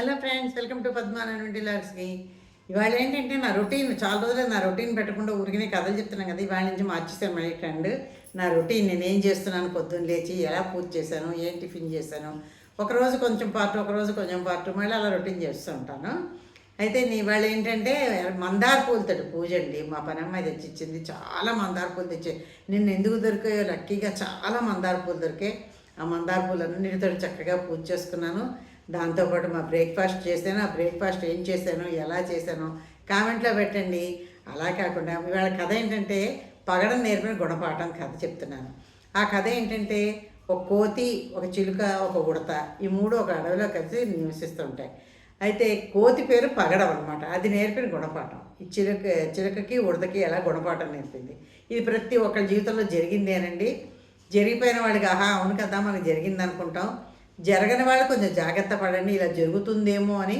Hello friends welcome to పద్మానండి లాగ్స్కి ఇవాళ ఏంటంటే నా రొటీన్ చాలా రోజులు నా రొటీన్ పెట్టకుండా ఊరికనే కథలు చెప్తున్నాను కదా ఇవాళ నుంచి మార్చేసాను మళ్ళీ ట్రెండ్ నా రొటీన్ నేను ఏం చేస్తున్నాను పొద్దున్న లేచి ఎలా పూజ చేశాను ఏం టిఫిన్ చేశాను ఒకరోజు కొంచెం పార్ట్ ఒకరోజు కొంచెం పార్ట్ మళ్ళీ అలా రొటీన్ చేస్తూ ఉంటాను. అయితే ఇవాళ ఏంటంటే మందార పూలతో పూజ అండి. మా పనమ్మాయి తెచ్చిచ్చింది తెచ్చి ఇచ్చింది చాలా మందార పూలు తెచ్చాయి నిన్న ఎందుకు దొరికాయో లక్కీగా చాలా మందార పూలు దొరికాయి. ఆ మందార పూలన్నిటితో చక్కగా పూజ చేసుకున్నాను. దాంతోపాటు మా బ్రేక్ఫాస్ట్ చేశాను ఆ బ్రేక్ఫాస్ట్ ఏం చేశాను ఎలా చేశాను కామెంట్లో పెట్టండి. అలా కాకుండా ఇవాళ కథ ఏంటంటే పగడం నేర్పిన గుణపాఠం కథ చెప్తున్నాను. ఆ కథ ఏంటంటే ఒక కోతి ఒక చిలుక ఒక ఉడత ఈ మూడు ఒక అడవిలో కలిసి నివసిస్తుంటాయి అయితే కోతి పేరు పగడం అనమాట అది నేర్పిన గుణపాఠం. ఈ చిలుక చిలుకకి ఉడతకి ఎలా గుణపాఠం నేర్పింది? ఇది ప్రతి ఒక్కరి జీవితంలో జరిగిందేనండి జరిగిపోయిన వాడికి ఆహా అవును కదా మనకు జరిగింది అనుకుంటాం జరగని వాళ్ళు కొంచెం జాగ్రత్త పడండి ఇలా జరుగుతుందేమో అని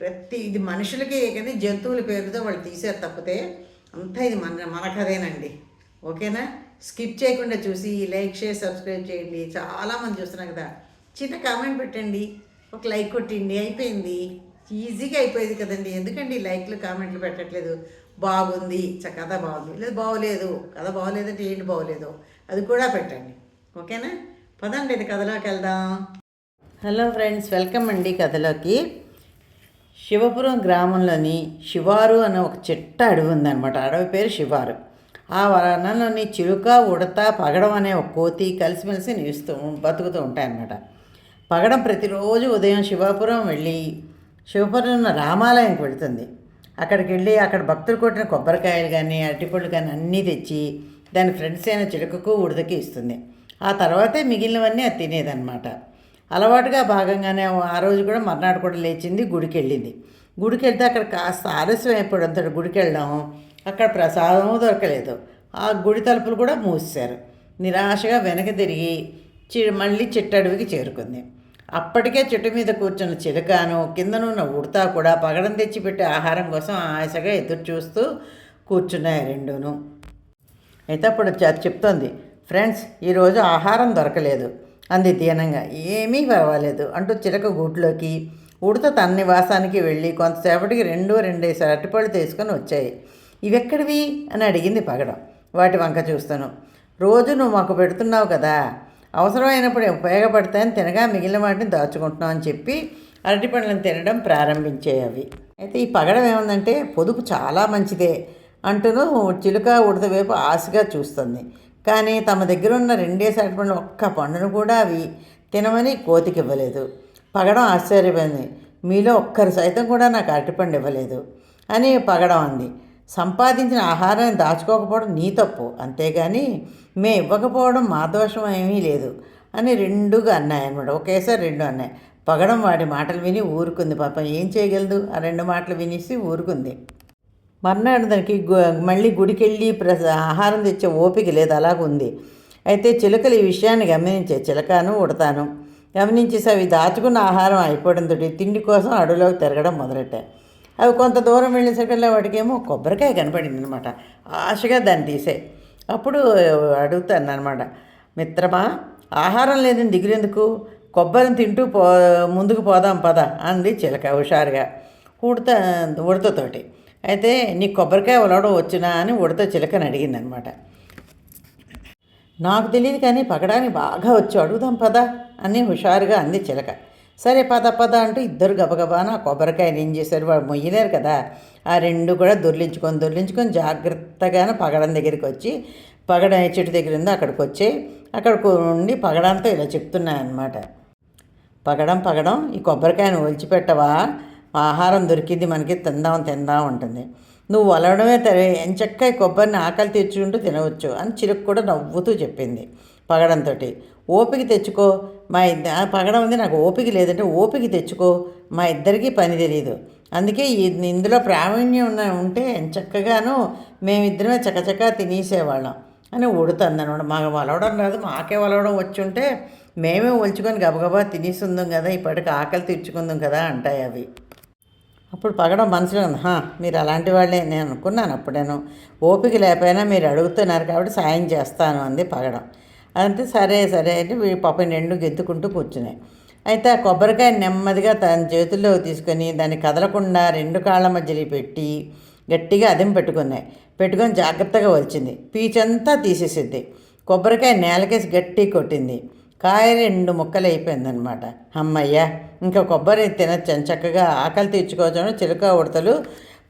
ప్రతి ఇది మనుషులకి కానీ జంతువుల పేరుతో వాళ్ళు తీసారు తప్పితే అంతా ఇది మన మన కథేనండి. ఓకేనా? స్కిప్ చేయకుండా చూసి లైక్ షేర్ సబ్స్క్రైబ్ చేయండి. చాలామంది చూస్తున్నాం కదా చిన్న కామెంట్ పెట్టండి. ఒక లైక్ కొట్టిండి అయిపోయింది. ఈజీగా అయిపోయేది కదండి. ఎందుకండి లైక్లు కామెంట్లు పెట్టట్లేదు? బాగుంది చ కథ బాగుంది. లేదు బాగోలేదు. కథ బాగోలేదంటే ఏంటి బాగోలేదు? అది కూడా పెట్టండి. ఓకేనా? పదండి ఇది కథలోకి వెళ్దాం. హలో ఫ్రెండ్స్ వెల్కమ్ అండి కథలోకి. శివపురం గ్రామంలోని శివారు అనే ఒక చిట్ట అడవి ఉందన్నమాట. అడవి పేరు శివారు. ఆ వనంలోని చిలుక ఉడత పగడం అనే ఒక కోతి కలిసిమెలిసి నిలుస్తూ బతుకుతూ ఉంటాయన్నమాట. పగడం ప్రతిరోజు ఉదయం శివాపురం వెళ్ళి శివపురం ఉన్న రామాలయంకి వెళుతుంది. అక్కడికి వెళ్ళి అక్కడ భక్తులు కొట్టిన కొబ్బరికాయలు కానీ అరటిపళ్ళు కానీ అన్నీ తెచ్చి దాని ఫ్రెండ్స్ అయిన చిలుకకు ఉడతకి ఇస్తుంది. ఆ తర్వాతే మిగిలినవన్నీ అది తినేదన్నమాట. అలవాటుగా భాగంగానే ఆ రోజు కూడా మర్నాడు కూడా లేచింది గుడికి వెళ్ళింది గుడికి వెళ్తే అక్కడ కాస్త ఆలస్యం అయిపోవడంతో గుడికి వెళ్ళడం అక్కడ ప్రసాదము దొరకలేదు. ఆ గుడి తలుపులు కూడా మూసేశారు. నిరాశగా వెనక తిరిగి చి మళ్ళీ చిట్టడవికి చేరుకుంది. అప్పటికే చెట్టు మీద కూర్చున్న చిలకాను కిందనున్న ఉడతా కూడా పగడం తెచ్చిపెట్టే ఆహారం కోసం ఆశగా ఎదురు చూస్తూ కూర్చున్నాయి రెండును. అయితే అప్పుడు చెప్తోంది ఫ్రెండ్స్ ఈరోజు ఆహారం దొరకలేదు. అంది దీనంగా. ఏమీ పర్వాలేదు అంటూ చిరక గూట్లోకి ఉడత తన నివాసానికి వెళ్ళి కొంతసేపటికి రెండు రెండేసి అరటిపళ్ళు తీసుకొని వచ్చాయి. ఇవెక్కడివి? అని అడిగింది పగడం. వాటి వంక చూస్తాను. రోజు నువ్వు మాకు పెడుతున్నావు కదా. అవసరమైనప్పుడు ఉపయోగపడతాయని తినగా మిగిలిన వాటిని దాచుకుంటున్నావు అని చెప్పి అరటిపండ్లను తినడం ప్రారంభించాయి అవి. అయితే ఈ పగడం ఏముందంటే పొదుపు చాలా మంచిదే అంటూను చిలుక ఉడత వైపు ఆశగా చూస్తుంది. కానీ తమ దగ్గర ఉన్న రెండేసి అటువంటి ఒక్క పండును కూడా అవి తినమని కోతికి ఇవ్వలేదు. పగడం ఆశ్చర్యపోయింది మీలో ఒక్కరు సైతం కూడా నాకు అరటిపండు ఇవ్వలేదు అని పగడం అంది. సంపాదించిన ఆహారాన్ని దాచుకోకపోవడం నీ తప్పు. అంతేగాని మే ఇవ్వకపోవడం మా దోషం ఏమీ లేదు అని రెండుగా అన్నాయన్నమాట ఒకేసారి రెండు అన్నాయి. పగడం వాడి మాటలు విని ఊరుకుంది. పాపం ఏం చేయగలదు? ఆ రెండు మాటలు వినేసి ఊరుకుంది. మర్నాడు దానికి మళ్ళీ గుడికి వెళ్ళి ప్రస ఆహారం తెచ్చే ఓపిక లేదు అలాగుంది. అయితే చిలుకలు ఈ విషయాన్ని గమనించే చిలకను ఉడతాను. గమనించేసి అవి దాచుకున్న ఆహారం అయిపోవడంతో తిండి కోసం అడవిలోకి తిరగడం మొదలెట్టాయి అవి కొంత దూరం వెళ్ళేసరికల్లా వాటికేమో కొబ్బరికాయ కనపడింది అనమాట ఆశగా దాన్ని తీసే. అప్పుడు అడుగుతాను అనమాట మిత్రమా ఆహారం లేదని దిగులేందుకు? కొబ్బరిని తింటూ పో ముందుకు పోదాం పద అంది చిలక హుషారుగా. ఉడత ఉడతతోటి. అయితే నీ కొబ్బరికాయ ఉలవడం వచ్చునా అని ఉడత చిలకని అడిగిందనమాట. నాకు తెలియదు కానీ పగడానికి బాగా వచ్చు అడుగుదాం పద అని హుషారుగా అంది చిలక. సరే పద పద అంటూ ఇద్దరు గబగబాన ఆ కొబ్బరికాయని ఏం చేశారు? వాడు మొయ్యలేరు కదా. ఆ రెండు కూడా దొర్లించుకొని దొర్లించుకొని జాగ్రత్తగానే పగడం దగ్గరికి వచ్చి పగడ చెట్టు దగ్గర ఉందో అక్కడికి వచ్చి అక్కడ ఉండి పగడంతో ఇలా చెప్తున్నాయన్నమాట. పగడం పగడం ఈ కొబ్బరికాయను ఒలిచిపెట్టవా? ఆహారం దొరికింది మనకి తిందాం తిందాం ఉంటుంది నువ్వు వలవడమే తరే ఎంచక్క కొబ్బరిని ఆకలి తెచ్చుకుంటూ తినవచ్చు అని చిరుకు కూడా నవ్వుతూ చెప్పింది పగడంతో ఓపిక తెచ్చుకో మా ఇద్ద ఆ పగడం ఉంది నాకు ఓపిక లేదంటే ఓపిక తెచ్చుకో మా ఇద్దరికీ పని తెలియదు అందుకే ఇందులో ప్రావీణ్యం ఉన్న ఉంటే చక్కగాను మేమిద్దరమే చకచకా తినేసేవాళ్ళం అని ఉడుతుంది అనమాట మాకు వలవడం రాదు మాకే వలవడం వచ్చి ఉంటే మేమే ఒలుచుకొని గబగబా తినేస్తుందాం కదా ఇప్పటికి ఆకలి తీర్చుకుందాం కదా అంటాయి అవి. అప్పుడు పగడం మనసులో ఉంది "హా, మీరు అలాంటి వాళ్ళే. నేను అనుకున్నాను అప్పుడేను. ఓపిక లేకపోయినా మీరు అడుగుతున్నారు కాబట్టి సాయం చేస్తాను అంది పగడం. అంటే సరే సరే అంటే వీ పాపం రెండు గెత్తుకుంటూ కూర్చున్నాయి. అయితే ఆ కొబ్బరికాయ నెమ్మదిగా తన చేతుల్లో తీసుకొని దాన్ని కదలకుండా రెండు కాళ్ళ మధ్యలో పెట్టి గట్టిగా అదిం పెట్టుకున్నాయి. పెట్టుకొని జాగ్రత్తగా వచ్చింది పీచంతా తీసేసిద్ది కొబ్బరికాయ నేలకేసి గట్టి కొట్టింది. కాయ రెండు ముక్కలు అయిపోయిందనమాట అమ్మయ్య ఇంకా కొబ్బరి తినచ్చని చక్కగా ఆకలి తీర్చుకోవచ్చని చిలుక ఉడతలు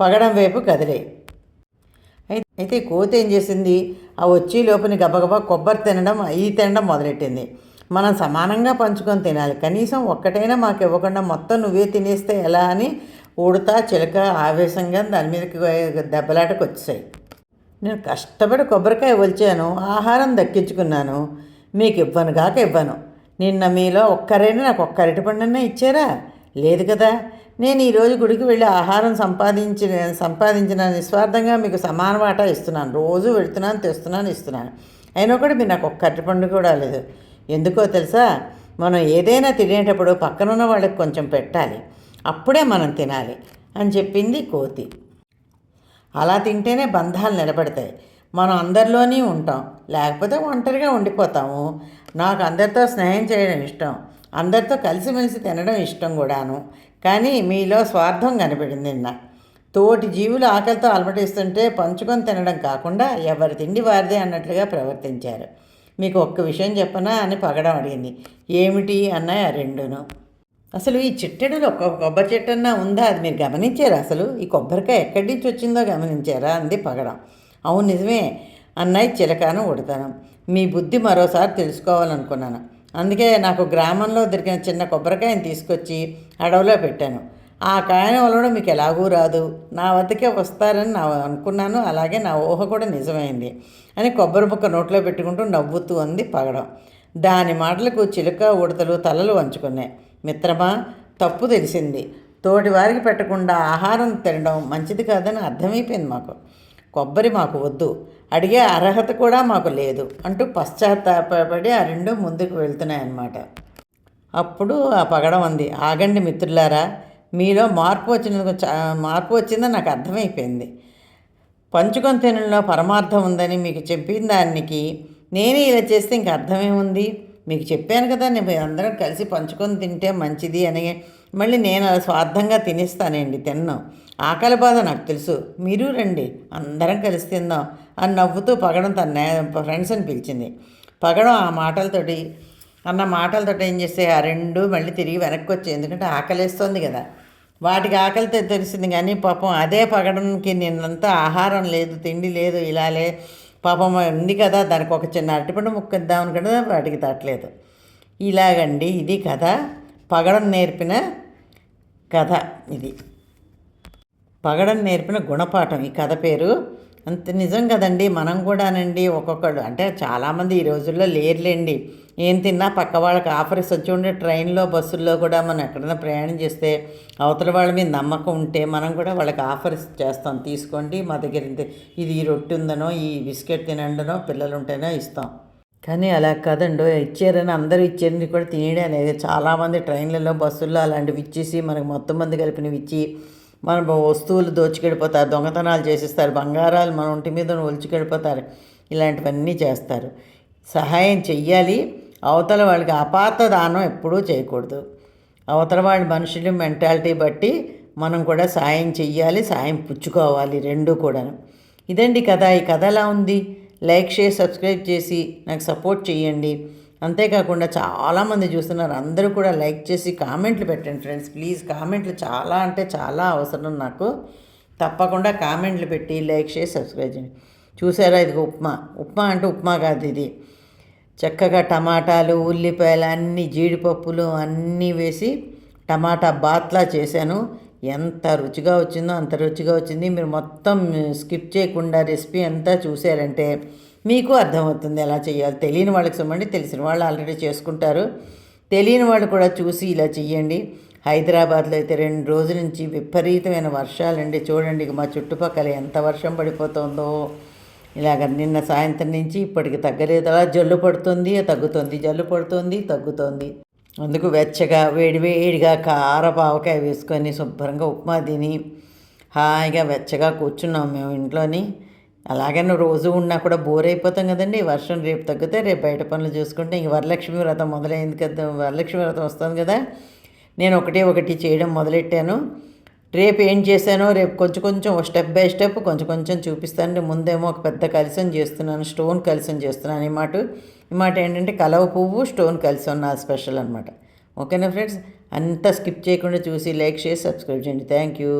పగడం వైపు కదిలే అయితే కోత ఏం చేసింది? ఆ వచ్చి లోపుని గబగబా కొబ్బరి తినడం ఈ తినడం మొదలెట్టింది. మనం సమానంగా పంచుకొని తినాలి. కనీసం ఒక్కటైనా మాకు ఇవ్వకుండా మొత్తం నువ్వే తినేస్తే ఎలా అని ఉడతా చిలక ఆవేశంగా దాని మీదకి దెబ్బలాటకు వచ్చాయి నేను కష్టపడి కొబ్బరికాయ ఒలిచాను ఆహారం దక్కించుకున్నాను. మీకు ఇవ్వను గాక ఇవ్వను. నిన్న మీలో ఒక్కరైనా నాకు ఒక్క అరటిపండున్నా ఇచ్చారా? లేదు కదా. నేను ఈరోజు గుడికి వెళ్ళి ఆహారం సంపాదించిన సంపాదించిన నిస్వార్థంగా మీకు సమాన వాటా ఇస్తున్నాను. రోజు వెళ్తున్నాను తెస్తున్నాను ఇస్తున్నాను. అయినా కూడా మీరు నాకు ఒక్క అరటిపండు కూడా లేదు. ఎందుకో తెలుసా? మనం ఏదైనా తినేటప్పుడు పక్కనున్న వాళ్ళకి కొంచెం పెట్టాలి. అప్పుడే మనం తినాలి అని చెప్పింది కోతి. అలా తింటేనే బంధాలు నిలబడతాయి. మనం అందరిలోనే ఉంటాం. లేకపోతే ఒంటరిగా ఉండిపోతాము. నాకు అందరితో స్నేహం చేయడం ఇష్టం. అందరితో కలిసిమెలిసి తినడం ఇష్టం కూడాను. కానీ మీలో స్వార్థం కనపడింది నిన్న. తోటి జీవులు ఆకలితో అలమటిస్తుంటే పంచుకొని తినడం కాకుండా ఎవరి తిండి వారిదే అన్నట్లుగా ప్రవర్తించారు. మీకు ఒక్క విషయం చెప్పనా అని పగడం అడిగింది. ఏమిటి? అన్నాయి ఆ రెండును. అసలు ఈ చిట్టెడులో ఒక కొబ్బరి చెట్టు అన్నా ఉందా? అది మీరు గమనించారా అసలు? ఈ కొబ్బరికాయ ఎక్కడి నుంచి వచ్చిందో గమనించారా? అంది పగడం. అవును నిజమే. అన్నయ్య చిలకాను ఉడతాను మీ బుద్ధి మరోసారి తెలుసుకోవాలనుకున్నాను. అందుకే నాకు గ్రామంలో దొరికిన చిన్న కొబ్బరికాయని తీసుకొచ్చి అడవిలో పెట్టాను. ఆ కాయను వలన మీకు ఎలాగూ రాదు. నా వద్దకే వస్తారని నా అనుకున్నాను. అలాగే నా ఊహ కూడా నిజమైంది అని కొబ్బరి ముక్క నోట్లో పెట్టుకుంటూ నవ్వుతూ అంది పగడం. దాని మాటలకు చిలుక ఉడతలు తలలు వంచుకున్నాయి. మిత్రమా తప్పు తెలిసింది. తోటి వారికి పెట్టకుండా ఆహారం తినడం మంచిది కాదని అర్థమైపోయింది మాకు. కొబ్బరి మాకు వద్దు. అడిగే అర్హత కూడా మాకు లేదు అంటూ పశ్చాత్తాపడి ఆ రెండు ముందుకు వెళ్తున్నాయన్నమాట. అప్పుడు ఆ పగడం అంది. ఆగండి మిత్రులారా మీలో మార్పు వచ్చిన మార్పు వచ్చిందని నాకు అర్థమైపోయింది. పంచుకొని తినడంలో పరమార్థం ఉందని మీకు చెప్పిన దానికి నేనే ఇలా చేస్తే ఇంక అర్థమేముంది? మీకు చెప్పాను కదా నేను అందరం కలిసి పంచుకొని తింటే మంచిది అని. మళ్ళీ నేను అలా స్వార్థంగా తినేస్తానండి తిన్నాం. ఆకలి బాధ నాకు తెలుసు. మీరు రండి. అందరం కలిసి తిందాం అని నవ్వుతూ పగడం తన ఫ్రెండ్స్ ఫ్రెండ్స్ని పిలిచింది. పగడం ఆ మాటలతోటి అన్న మాటలతోటి ఏం చేస్తే ఆ రెండు మళ్ళీ తిరిగి వెనక్కి వచ్చాయి. ఎందుకంటే ఆకలిస్తుంది కదా. వాటికి ఆకలితో తెలిసింది కానీ పాపం అదే పగడంకి నిన్నంతా ఆహారం లేదు తిండి లేదు ఇలా లే పాపం ఉంది కదా దానికి ఒక చిన్న అరటిపండు ముక్క ఇద్దామని కదా వాటికి తట్టలేదు. ఇలాగండి ఇది కథ. పగడం నేర్పిన కథ ఇది. పగడం నేర్పిన గుణపాఠం. ఈ కథ పేరు అంత నిజం కదండి. మనం కూడానండి ఒక్కొక్కడు అంటే చాలామంది ఈ రోజుల్లో లేరులేండి. ఏం తిన్నా పక్క వాళ్ళకి ఆఫర్స్ వచ్చి ఉండే ట్రైన్లో బస్సుల్లో కూడా మనం ఎక్కడైనా ప్రయాణం చేస్తే అవతల వాళ్ళ మీద నమ్మకం ఉంటే మనం కూడా వాళ్ళకి ఆఫర్స్ చేస్తాం. తీసుకోండి మా దగ్గర ఇది ఈ రొట్టె ఉందనో ఈ బిస్కెట్ తినండనో పిల్లలు ఉంటేనో ఇస్తాం. కానీ అలా కాదండి ఇచ్చారని అందరూ ఇచ్చారని కూడా తినేయడం లేదు చాలామంది ట్రైన్లలో బస్సుల్లో అలాంటివి ఇచ్చేసి మనకు మొత్తం మంది కలిపినవి ఇచ్చి మన వస్తువులు దోచుకెళ్ళిపోతారు దొంగతనాలు చేసేస్తారు బంగారాలు మన ఒంటి మీద ఒలిచికెళ్ళిపోతారు ఇలాంటివన్నీ చేస్తారు. సహాయం చెయ్యాలి. అవతల వాళ్ళకి అపార్థ దానం ఎప్పుడూ చేయకూడదు. అవతల వాళ్ళ మనుషులు మెంటాలిటీ బట్టి మనం కూడా సాయం చెయ్యాలి సాయం పుచ్చుకోవాలి రెండు కూడాను. ఇదండి కథ. ఈ కథ ఎలా ఉంది? లైక్ షేర్ సబ్స్క్రైబ్ చేసి నాకు సపోర్ట్ చేయండి అంతేకాకుండా చాలామంది చూస్తున్నారు. అందరూ కూడా లైక్ చేసి కామెంట్లు పెట్టండి ఫ్రెండ్స్. ప్లీజ్ కామెంట్లు చాలా అంటే చాలా అవసరం నాకు. తప్పకుండా కామెంట్లు పెట్టి లైక్ చేసి సబ్స్క్రైబ్ చేయండి. చూసారా ఇది ఉప్మా. ఉప్మా అంటే ఉప్మా కాదు ఇది. చక్కగా టమాటాలు ఉల్లిపాయలు అన్ని జీడిపప్పులు అన్నీ వేసి టమాటా బాత్లా చేశాను. ఎంత రుచిగా వచ్చిందో అంత రుచిగా వచ్చింది. మీరు మొత్తం స్కిప్ చేయకుండా రెసిపీ అంతా చూసారంటే మీకు అర్థమవుతుంది ఎలా చేయాలి. తెలియని వాళ్ళకి సొమ్మండి తెలిసిన వాళ్ళు ఆల్రెడీ చేసుకుంటారు. తెలియని వాళ్ళు కూడా చూసి ఇలా చెయ్యండి. హైదరాబాద్లో అయితే రెండు రోజుల నుంచి విపరీతమైన వర్షాలండి. చూడండి ఇక మా చుట్టుపక్కల ఎంత వర్షం పడిపోతుందో. ఇలాగ నిన్న సాయంత్రం నుంచి ఇప్పటికి తగ్గలేదు. అలా జల్లు పడుతుంది తగ్గుతుంది జల్లు పడుతుంది తగ్గుతుంది. అందుకు వెచ్చగా వేడి వేడిగా కారపావకాయ వేసుకొని శుభ్రంగా ఉప్మా తిని హాయిగా వెచ్చగా కూర్చున్నాం మేము ఇంట్లోని. అలాగని రోజు ఉన్నా కూడా బోర్ అయిపోతాం కదండి. వర్షం రేపు తగ్గితే రేపు బయట పనులు చూసుకుంటే ఇంక వరలక్ష్మి వ్రతం మొదలైంది కదా వరలక్ష్మి వ్రతం వస్తుంది కదా. నేను ఒకటి ఒకటి చేయడం మొదలెట్టాను. రేపు ఏం చేశానో రేపు కొంచెం కొంచెం స్టెప్ బై స్టెప్ కొంచెం కొంచెం చూపిస్తాను ముందేమో ఒక పెద్ద కలిసం చేస్తున్నాను స్టోన్ కలిసం చేస్తున్నాను ఈ మాట. ఈ మాట ఏంటంటే కలవ పువ్వు స్టోన్ కలిసం నా స్పెషల్ అనమాట ఓకేనా ఫ్రెండ్స్? అంతా స్కిప్ చేయకుండా చూసి లైక్ చేసి సబ్స్క్రైబ్ చేయండి. Thank you.